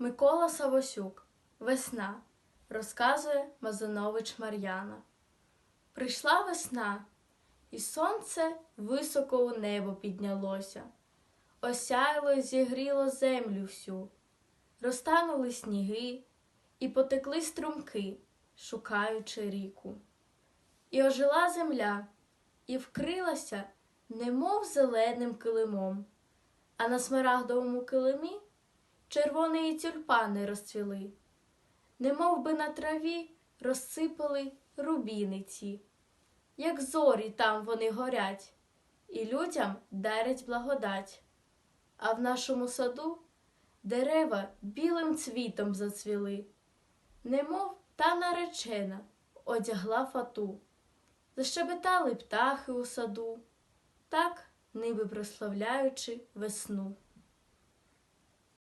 Микола Савосюк. Весна. Розказує Мазанович Мар'яна. Прийшла весна, і сонце високо у небо піднялося. Осяяло й зігріло землю всю. Розтанули сніги і потекли струмки, шукаючи ріку. І ожила земля, і вкрилася, немов зеленим килимом, а на смарагдовому килимі червоні тюльпани розцвіли, немов би на траві розсипали рубіниці, як зорі там вони горять, і людям дарять благодать. А в нашому саду дерева білим цвітом зацвіли, немов та наречена одягла фату. Защебетали птахи у саду, так ниби прославляючи весну.